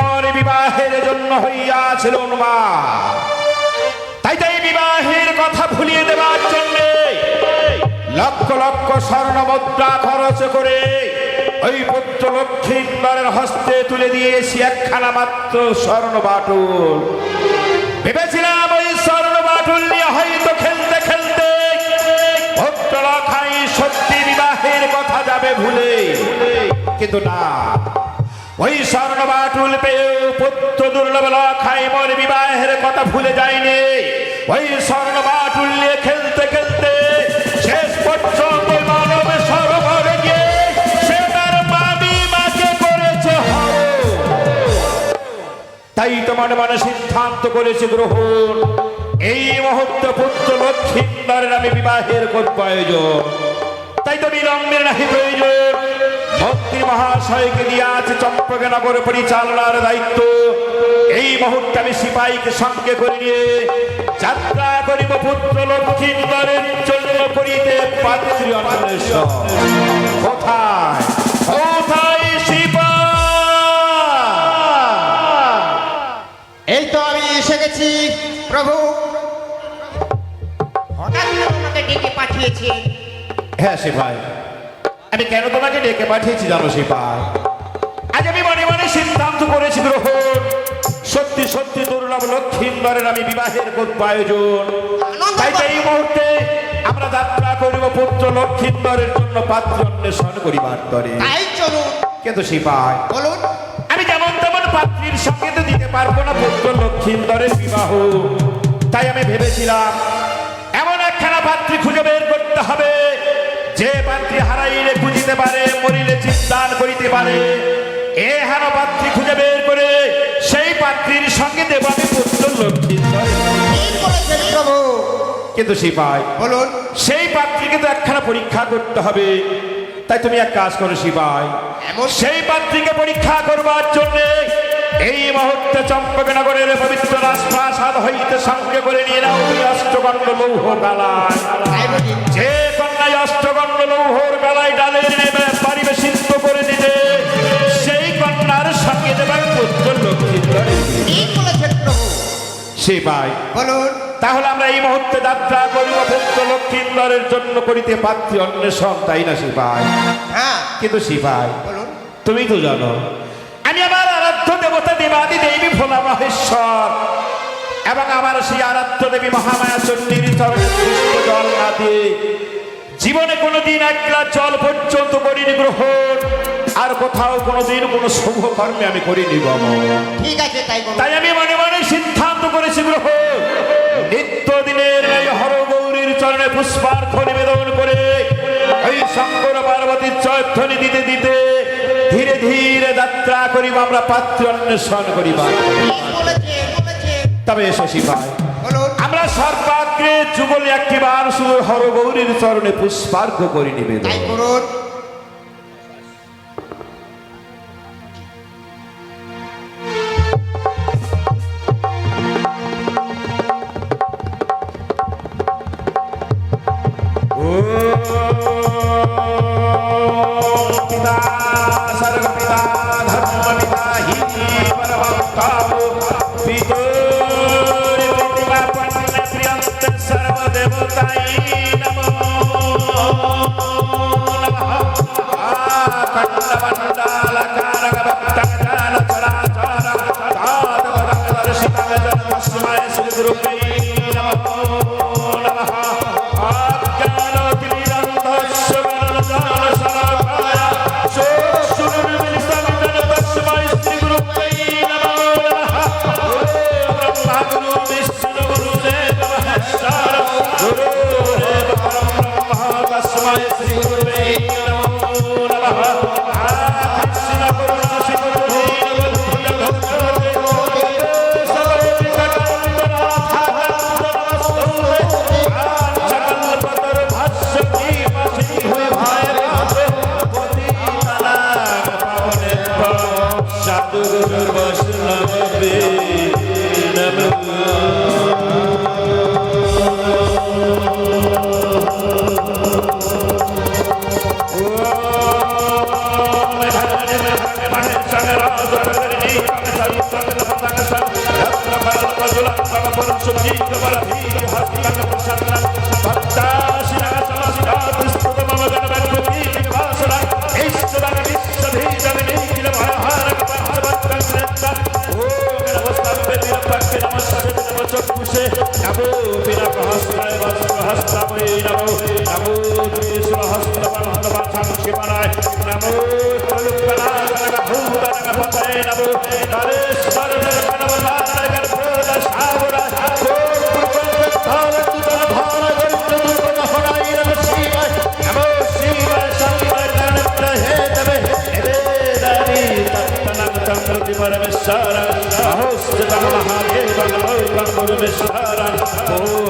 মোর বিবাহের জন্য হইয়াছিল তাই তাই বিবাহের কথা ভুলিয়ে দেওয়ার জন্য লক্ষ লক্ষ স্বর্ণ মুদ্রা খরচ করে ওই পুত্র লক্ষ্মীন্দরের হস্তে তুলে দিয়েছি একখানা মাত্র স্বর্ণ বাটুল। ভেবেছিলাম ওই স্বর্ণ বাটুল নিয়ে হয়তো খেলতে খেলতে পুত্র লখাই সত্যি বিবাহের কথা যাবে ভুলে। কিন্তু না ওই স্বর্ণ বাটুল পেয়েও পুত্র দুর্লভ লখাই মোর বিবাহের কথা ভুলে যায়নি। ওই স্বর্ণ বাটুল নিয়ে খেলতে খেলতে শেষ পর্যন্ত সে তাই তোমার মনে সিদ্ধান্ত করেছে গ্রহণ। এই মুহূর্তে পুত্র লক্ষ্মীন্দরের আমি বিবাহের করব আয়োজন। তাই তো বিলম্বের নাহি প্রয়োজন। মন্ত্রী মহাশয়কে দিয়ে আছে চম্পকনগর পরিচালনার দায়িত্ব। এই মুহূর্তে আমি সিপাহীকে সঙ্গে করে নিয়ে যাত্রা করিব পুত্র লক্ষ্মীন্দরের জন্য করিতে পাত্রী অন্বেষণ। কোথায়? কোথায় সিপাহ? এই তো আমি এসে গেছি প্রভু। হঠাৎ আমাকে ডেকে পাঠিয়েছে। হ্যাঁ সিপাই আমি কেন তোমাকে ডেকে পাঠিয়েছি জানো সিপাই আজ আমি মনে মনে সিদ্ধান্ত করেছি গ্রহণ। সত্যি সত্যি দুর্লভ লক্ষ্মীন্দরের আমি বিবাহের করব আয়োজন তাই তো এই মুহূর্তে আমরা যাত্রা করিব পুত্র লক্ষ্মীন্দরের জন্য পাত্র অন্বেষণ করিবার তরে। কিন্তু সিপাই বলুন। আমি যেমন তেমন পাত্রীর সঙ্গে তো দিতে পারব না পুত্র লক্ষ্মীন্দরের বিবাহ। তাই আমি ভেবেছিলাম এমন একখানা পাত্রী খুঁজে বের করতে হবে যে পাত্রী হারাইলে খুঁজিতে পারে মরিলে চিন্তান করিতে পারে। এ হারা পাত্রী খুঁজে বের করে সেই পাত্রীর সঙ্গে দেব আমি পুত্র প্রভু। কিন্তু সিপাই বলুন। সেই পাত্রীকে তো একখানা পরীক্ষা করতে হবে। তাই তুমি এক কাজ করো এমন সেই পাত্রীকে পরীক্ষা করবার জন্য এই মুহূর্তে চম্পকনগরের পবিত্র রাজপ্রাসাদ হইতে সঙ্গে করে নিয়ে নাও তুমি অষ্টগণ্ড লৌহ বেলায়। যে কন্যায় অষ্টগণ্ড লৌহর বেলায় ডালে নেবে পারিবে সিদ্ধ করে দিতে। সেই কন্যার সঙ্গে দেবেন পুত্র বলুন। তাহলে আমরা এই মুহূর্তে যাত্রা করিব পুত্র লক্ষ্মীন্দরের জন্য করিতে পাত্রী অন্বেষণ তাই না সিপাই হ্যাঁ। কিন্তু সিপাই বলুন। তুমি তো জানো দেবতা দেবাদি দেবী ভোলা মহেশ্বর এবং আমার সেই আরাধ্য দেবী মহামায়া চণ্ডীর চরণে জল না দিয়ে জীবনে কোনোদিন এক গ্লাস জল পর্যন্ত করিনি গ্রহণ আর কোথাও কোনোদিন কোনো শুভ কর্মে আমি করিনি গমন। ঠিক আছে তাই তাই আমি মনে মনে সিদ্ধান্ত করেছি গ্রহ নিত্য দিনের এই হরগৌরীর চরণে পুষ্পার্ঘ করিব, আমরা পাত্র অন্বেষণ করিবা। তবে শশী ভাই আমরা সর্বাগ্রে যুগলে একটিবার শুধু হরগৌরীর চরণে পুষ্পার্ঘ করি নিবেদন তোমার শ্রী মঙ্গলম তম পুরুষম জীববর ধীর হস্তং প্রসন্নম ভক্তাশিরা সমাসিরা বিস্তুত মম গণবন্ধী নিবাসনা ঈশ্বরং বিশ্বধীজম নিখিল মহারক পঞ্চভক্তং শ্রেষ্ঠা ওম নমস্তাভ্যে নিরপক্ষে নমস্তে নম চক্ষুষে নমো বিনাকহস্তায় বস্ত্রহস্তাময়ী নমো নমো ত্রিশুলহস্তবন্ধবাছাং শিবনায় নমো কলুপনাগণভূতনগপতয়ে নমো নরেশ্বর নরকনবতারগর্ভোদশাবরা পরমেশ্বর অহোস্তম মহাদেবং লোকং পরমেশ্বর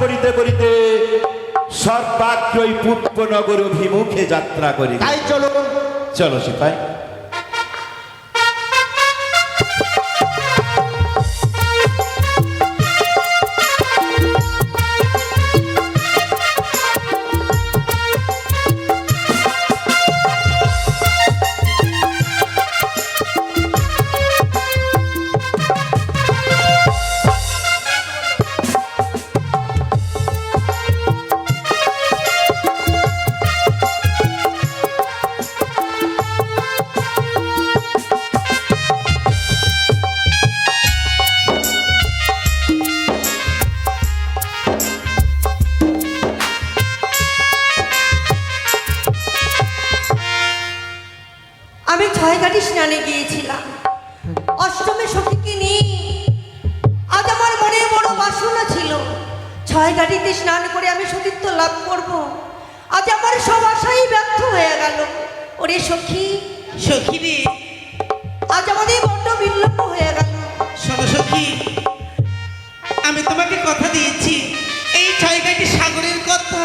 করিতে করিতে সর্বাগ্রই পুষ্পনগর অভিমুখে যাত্রা করি তাই চলো। চলো সিপাই। ছয় ঘাটিতে স্নান করে আমি সতীত্ব লাভ করব। আজ আমার সব আশাই ব্যর্থ হয়ে গেল। ওরে সখী সখী রে। আজ আমাদের বড্ড বিলম্ব হয়ে গেল। শোনো সখী আমি তোমাকে কথা দিয়েছি। এই ছয় ছয়গাটি সাগরের কথা।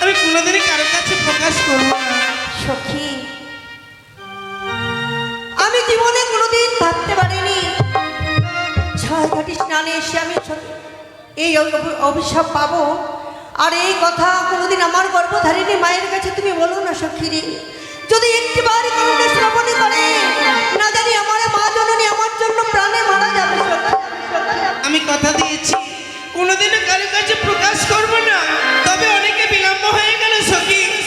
আমি কোনোদিনই কারোর কাছে প্রকাশ করব না। সখী আমি জীবনে কোনোদিন ভাবতে পারিনি। ছয় ঘাটি স্নানে এসে আমি স- এই অভি- অভিশাপ পাবো। আর এই কথা কোনোদিন আমার গর্ভধারিণী মায়ের কাছে তুমি বলো না, সখীরে। যদি একটি বার কারণে শ্রবণ করে, না জানি আমার মা জননী আমার জন্য প্রাণে মারা যাবে। আমি কথা দিয়েছি কোনোদিনও কারোর কাছে প্রকাশ করব না। তবে অনেকে বিলম্ব হয়ে গেল, সখী।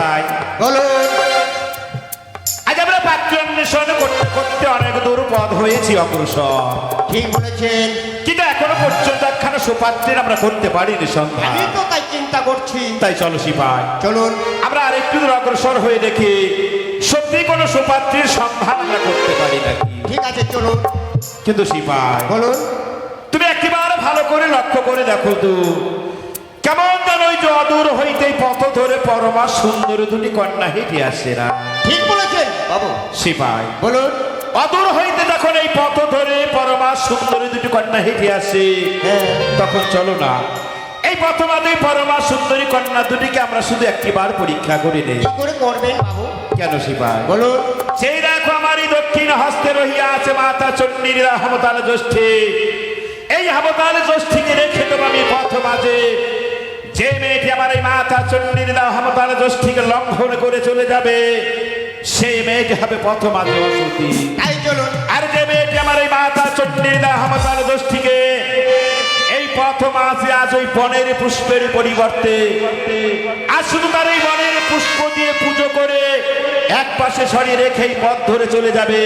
পাই বলুন আজ আমরা পাত্র অন্বেষণ করতে করতে অনেক দূর পথ হয়েছি অগ্রসর। ঠিক বলেছেন। কিন্তু এখনও পর্যন্ত একখানা সুপাত্রের আমরা করতে পারিনি সন্ধান আমি তো তাই চিন্তা করছি। তাই চলো সিপাই। চলুন। আমরা আরেকটু দূর অগ্রসর হয়ে দেখি সত্যি কোনো সুপাত্রের সন্ধান আমরা করতে পারি নাকি? ঠিক আছে চলুন। কিন্তু সিপাই বলুন। তুমি একেবারে ভালো করে লক্ষ্য করে দেখো তো। কেমন যেন ওই যে অদূর হইতেই পথ ধরে পরমা সুন্দর দুটি কন্যা হেঁটে আসে না। ঠিক বলেছেন। বাবু। সিপাই। বলুন। অদূর হইতে যখন এই পথ ধরে পরমা সুন্দরী দুটি কন্যা হেঁটে আসে হ্যাঁ। তখন চলো না। এই পথমাদে পরমা সুন্দরী কন্যা দুটিকে আমরা শুধু একটিবার পরীক্ষা করে নেই। করে করবেন বাবু। কেন সিপাই? বলুন। সেই দেখো আমার এই দক্ষিণ হস্তে রহিয়া আছে মাতা চণ্ডীর হামতাল জ্যৈষ্ঠী। এই হামতাল জ্যৈষ্ঠীকে রেখে দেবো আমি পথ মাঝে যে মেয়েটি আমার এই মাতা চণ্ডীর হামতাল জ্যৈষ্ঠীকে লঙ্ঘন করে চলে যাবে সেই মেয়েটি হবে পথ মাঝে তাই চলুন। আর যে মেয়েটি আমার এই মাতা চণ্ডীর হামতাল জ্যৈষ্ঠীকে এই পথ মাঝে আজ ওই বনের পুষ্পের পরিবর্তে আর শুধু তার এই বনের পুষ্প দিয়ে পুজো করে এক পাশে সরিয়ে রেখে এই পথ ধরে চলে যাবে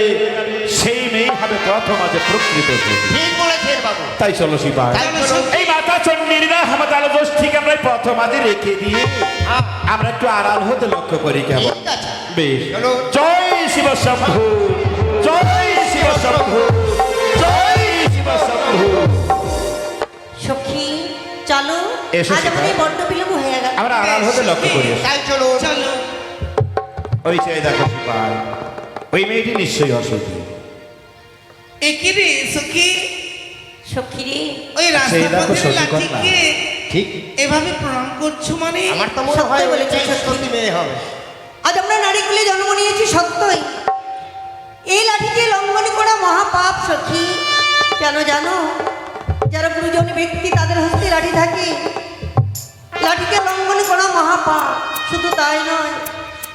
সেই মেয়ে হবে প্রথম আছে প্রকৃত তাই চলো শিবা এই আমরা প্রথম আদি রেখে দিয়ে হ্যাঁ, আমরা একটু আড়াল হতে লক্ষ্য করি কেমন? বেশ। জয় শিব শম্ভু। জয় শিব শম্ভু। জয় শিব শম্ভু। সখী চলো। এসো। বড্ড বিলম্ব হয়ে গেল। আমরা আড়াল হতে লক্ষ্য করি। তাই চলো। ওই দেখো ওই মেয়েটি নিশ্চয়ই অসুখী। একই রে সখী? সখী ওই সেই দেখো রাস্তা সতী কন্যা। লাঠিকে ঠিক। এভাবে প্রণাম করছ মানে? আমার তো মনে সত্য হয় বলেছে, ওইটাই সত্যি। সত্যি মেয়ে হবে। আজ আমরা নারীকুলে জন্ম নিয়েছি সত্যই। এই লাঠিকে লঙ্ঘন করা মহাপাপ সখী। কেন জানো? যারা গুরুজন ব্যক্তি তাদের হস্তে লাঠি থাকে। লাঠিকে লঙ্ঘন করা মহাপাপ শুধু তাই নয়।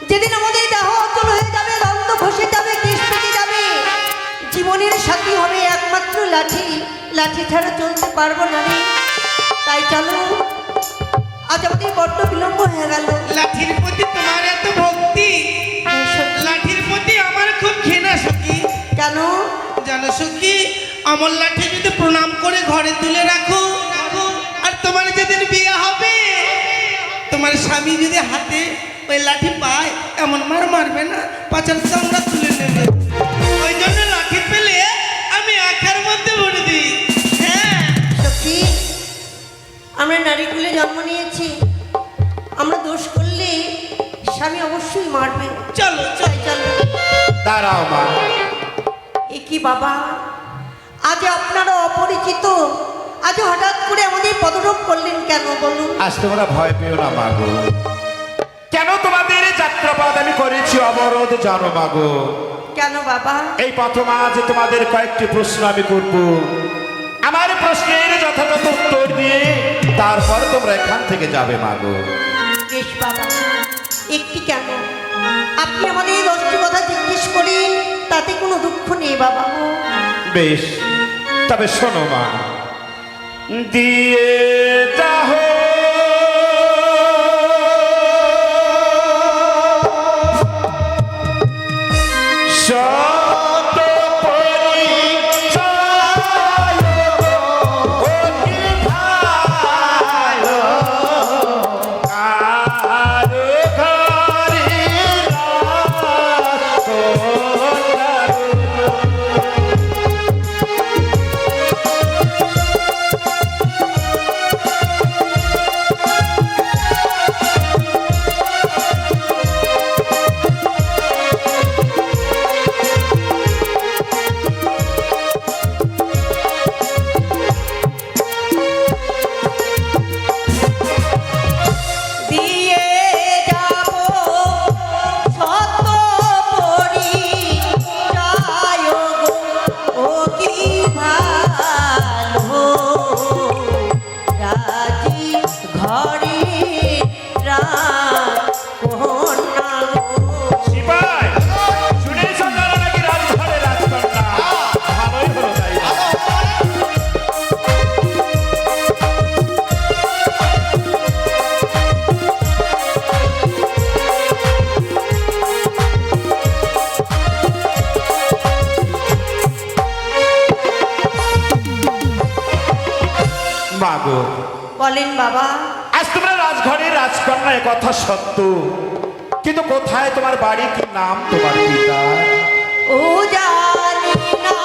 যেদিন আমাদের দেহ অচল হয়ে যাবে দন্ত খসে যাবে কেশ পেকে যাবে জীবনের সাথী হবে একমাত্র লাঠি। লাঠি ছাড়া চলতে পারব না রে। তাই চলো আজ আমাদের বড্ড বিলম্ব হয়ে গেল। লাঠির প্রতি তোমার এত ভক্তি? লাঠির প্রতি আমার খুব ঘৃণা সখী। কেন? জানো সখী আমার লাঠি যদি প্রণাম করে ঘরে তুলে রাখো রাখো, আর তোমার যেদিন বিয়ে হবে তোমার স্বামী যদি হাতে ওই লাঠি পায় এমন মার মারবে না। পাচার আজ তোমরা ভয় পেও না মাগো। কেন তোমাদের যাত্রাপথ আমি করেছি অবরোধ জানো মাগো? কেন বাবা? এই প্রথম আজ তোমাদের কয়েকটি প্রশ্ন আমি করব। আমার প্রশ্নের যথাযথ উত্তর দিয়ে তারপর তোমরা এখান থেকে যাবে মাগো। বেশ বাবা একটি কেন? আপনি আমাদের এই দশটি কথা জিজ্ঞেস করেন তাতে কোনো দুঃখ নেই বাবা। বেশ তবে শোনো মা। দিয়ে যাহ এ কথা সত্য? কিন্তু কোথায় তোমার বাড়ি? কি নাম তোমার পিতা ও জানি না।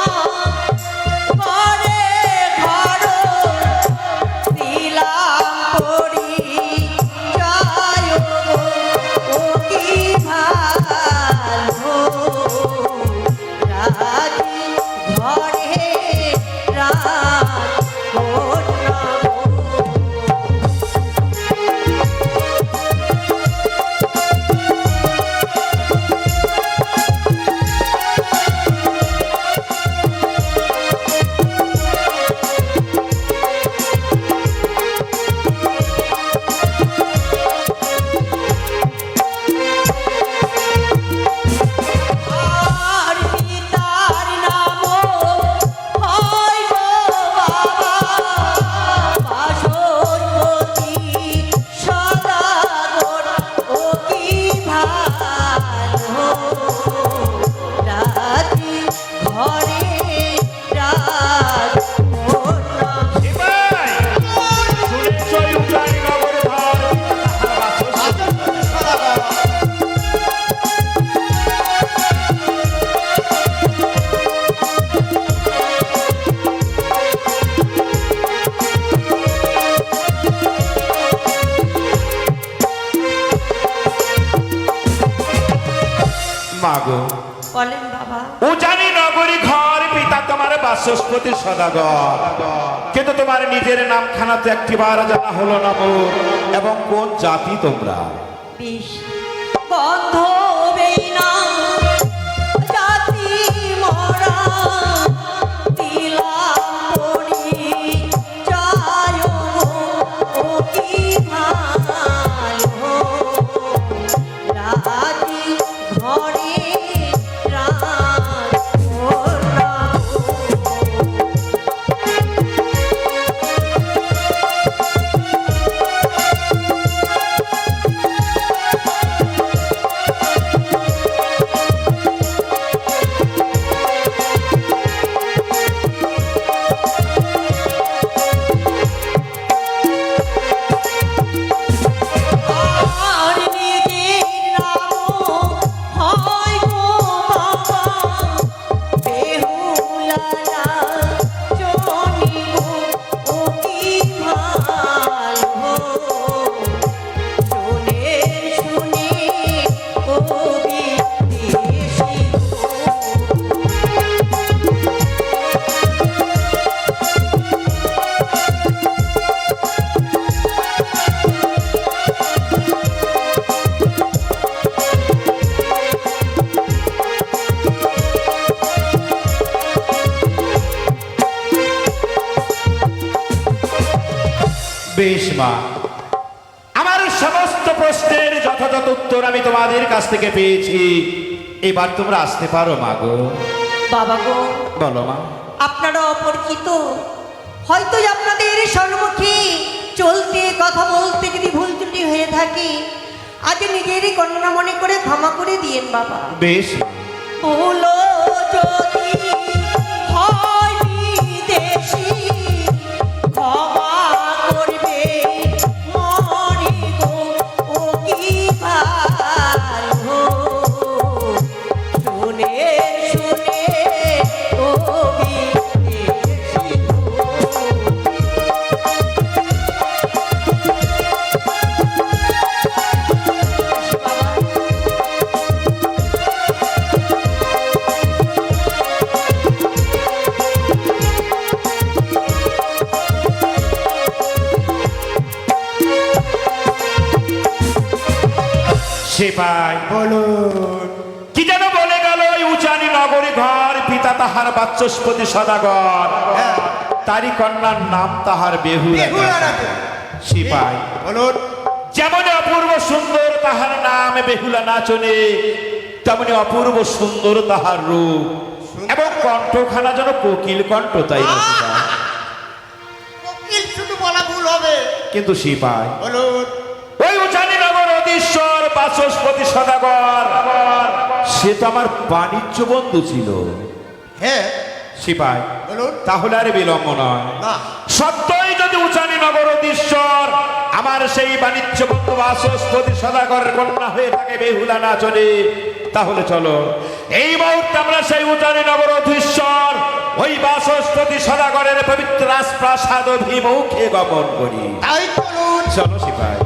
বলেন বাবা। উজানি নগরী ঘর পিতা তোমার বাসস্পতি সদাগর। কিন্তু তোমার নিজের নামখানা তো একটিবার জানা হলো না এবং কোন জাতি তোমরা? বিষ। গন্ধ তোমাদের কাছ থেকে পেয়েছি। এবার তোমরা আসতে পারো মা গো। বাবা গো বলো মা। আপনারা অপরিচিত। হয়তো আপনাদের সম্মুখে চলতে কথা বলতে যদি ভুল ত্রুটি হয়ে থাকে আজ নিজেরই কন্যা মনে করে ক্ষমা করে দিয়েন বাবা। বেশ। ভুলো সে পাই। বলুন কি যেন বলে গেল ওই উচানি নগরী ঘর পিতা তাহার বাচস্পতি সদাগর। হ্যাঁ। তারি কন্যার নাম তাহার বেহুলা বেহুলা সিপাই। বলুন। যেমন অপূর্ব সুন্দর তাহার নাম বেহুলা নাচনে তেমনি অপূর্ব সুন্দর তাহার রূপ। এবং কণ্ঠখানা যেন কোকিল কণ্ঠ তাই কোকিল শুধু বলা ভুল হবে। কিন্তু সিপাই। নগর বাচস্পতি সদাগর। সে তো আমার বাণিজ্য বন্ধু ছিল। হ্যাঁ। সিপাই। তাহলে আর বিলম্ব নয়। না। সত্যই যদি উচানি নগর অধীশ্বর আমার সেই বাণিজ্য বন্ধু বাসস্পতি সদাগরের কন্যা হয়ে থাকে বেহুলা না চলে তাহলে চলো। এই মুহূর্তে আমরা সেই উজানি নগর অধীশ্বর ওই বাসস্পতি সদাগরের পবিত্র রাজপ্রাসাদ অভিমুখে গমন করি। তাই চলুন চলো সিপাহী